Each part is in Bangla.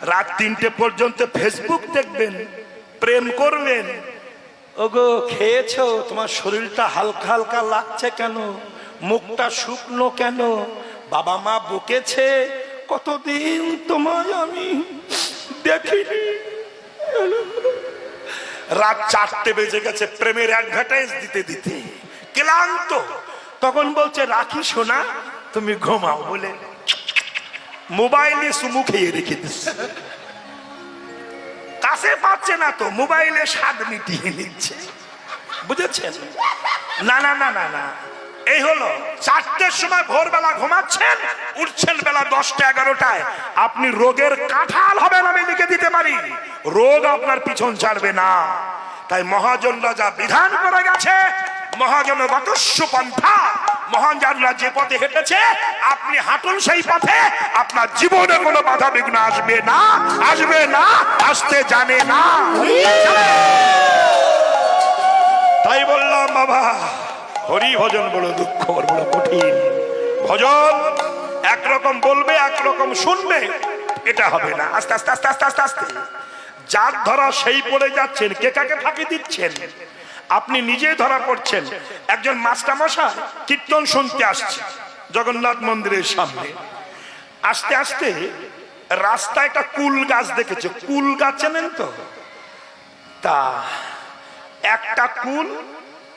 রাত তিনটে পর্যন্ত ফেসবুক দেখবেন, প্রেম করবেন। ওগো, খেয়েছো? তোমার শরীরটা হালকা হালকা লাগছে কেন? মুখটা শুকনো কেন? বাবা মা বকেছে? কতদিন তোমায় আমি দেখিনি। রাত চারটে বেজে গেছে, প্রেমের অ্যাডভার্টাইজ দিতে দিতে। ক্লান্ত। তখন বলছে, রাখি সোনা, তুমি ঘুমাও, বলে। মোবাইলে সুমু খেয়ে রেখে দিচ্ছে কাছে পাচ্ছে না তো, মোবাইলে স্বাদ মিটিয়ে নিচ্ছে। বুঝেছেন? না না না না না। এই হলো, চারটের সময় ভোরবেলা ঘুমাচ্ছেন, উঠছেন বেলা দশটা, এগারোটায়। আপনি রোগের কাঁঠাল হবেন আমি লিখে দিতে পারি। রোগ আপনার পিছন ছাড়বে না। তাই মহাজনরা যা বিধান করে গেছে, মহাজন গতস্য পন্থা মহানজানরা যে পথে হেঁটেছে, আপনি হাঁটুন সেই পথে, আপনার জীবনে কোনো বাধা বিঘ্ন আসবে না আসবে না, আসতে জানে না। তাই বললাম, বাবা, হরি ভজন বড় দুঃখ বড় কঠিন। ভজন একরকম বলবে, একরকম শুনবে, এটা হবে না। আস্তে আস্তে আস্তে আস্তে আস্তে আস্তে। যার ধরা সেই পড়ে যাচ্ছেন, কে কাকে ফাঁকি দিচ্ছেন? আপনি নিজেই ধরা পড়ছেন। একজন মাস্টারমশাই কীর্তন শুনতে আসছে জগন্নাথ মন্দিরের সামনে। আস্তে আস্তে রাস্তায় একটা কুল গাছ দেখেছে। কুল গাছ চেনেন তো? তা একটা কুল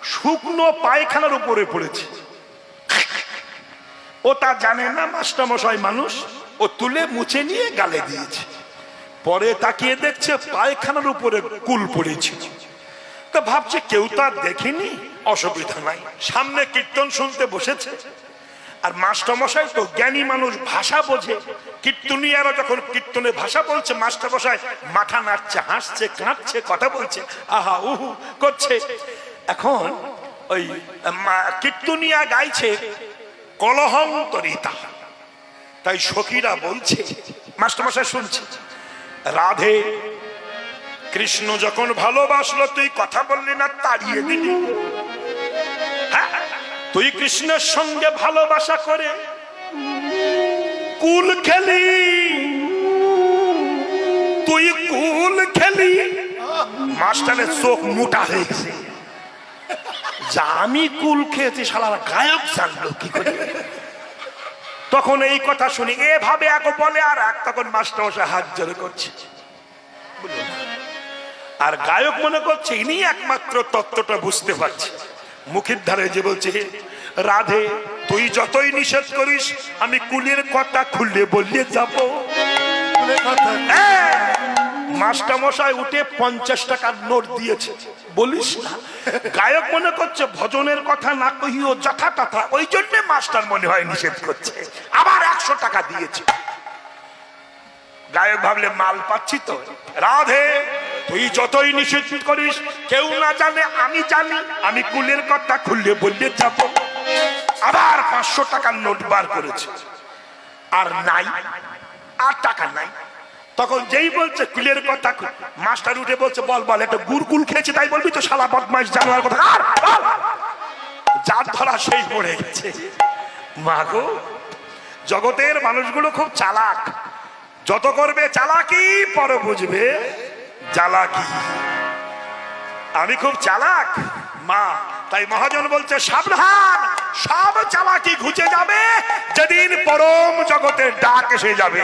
শুকনো পায়খানার উপরে পড়েছে। ও তা জানে না মাস্টারমশাই মানুষ। ও তুলে মুছে নিয়ে গালে দিয়েছে। পরে তাকিয়ে দেখছে পায়খানার উপরে কুল পড়েছে। তো ভাবছে কেউ তো আর দেখেনি? অসুবিধা নাই। সামনে কীর্তন শুনতে বসেছে। আর মাস্টারমশাই তো জ্ঞানী মানুষ, ভাষা বোঝে। কীর্তনিয়ারা যখন কীর্তনে ভাষা বলছে, মাস্টারমশাই মাথা নাড়ছে, হাসছে, কাঁদছে, কথা বলছে। আহা, উহু, করছে। এখন ওই কীর্তনিয়া গাইছে, কলহন্তরিতা। তাই সখীরা বলছে, মাস্টারমশাই শুনছে, রাধে কৃষ্ণ যখন ভালোবাসলো, তুই কথা বললি না, তাড়িয়ে দিলি। হ্যাঁ? তুই কৃষ্ণের সঙ্গে ভালোবাসা করে কুল খেলি। তুই কুল খেলি। মাস্টারের চোখ মোটা হয়ে গেছে। যা আমি কুল খেয়েছি, শালার গায়ক জানলো কি করে? তখন এই কথা শুনি, এভাবে এক বলে আর এক, তখন মাস্টার হাত জোরে করছে? আর গায়ক মনে করছে ইনি একমাত্র তত্ত্বটা বুঝতে পারছে। মুখের ধারে যে বলছে রাধে তুই যতই নিষেধ করিস আমি কুলের কথা খুললে বললে যাব। মাস্টার মশাই উঠে পঞ্চাশ টাকার নোট দিয়েছে। বলিস না। গায়ক মনে করছে ভজনের কথা না কহিও যথা তথা ওই জন্য মাস্টার মনে হয় নিষেধ করছে। আবার একশো টাকা দিয়েছে। গায়ক ভাবলে মাল পাচ্ছি তো। রাধে তুই যতই নিষেধ করিস, কেউ না জানে আমি জানি, আমি কুলের কথা খুললে বললে যাব। আবার পাঁচশো টাকার নোট বার করেছে। আর নাই, আর টাকা নাই। তখন যেই বলছে, কুলের কথা মাস্টার উঠে বলছে, বল বল, একটা গুড়কুল খেয়েছে, তাই বলবি তো শালা বদমাইশ জানোয়ার কথা। আর! যার ধরা সেই পড়ে গেছে। মাগো জগতের মানুষগুলো খুব চালাক। যত করবে চালাকি, পরে বুঝবে। চালাকি। আমি খুব চালাক, মা। তাই মহাজন বলছে, সাবধান, সব চালাকি ঘুচে যাবে, যেদিন পরম জগতের ডাক এসে যাবে।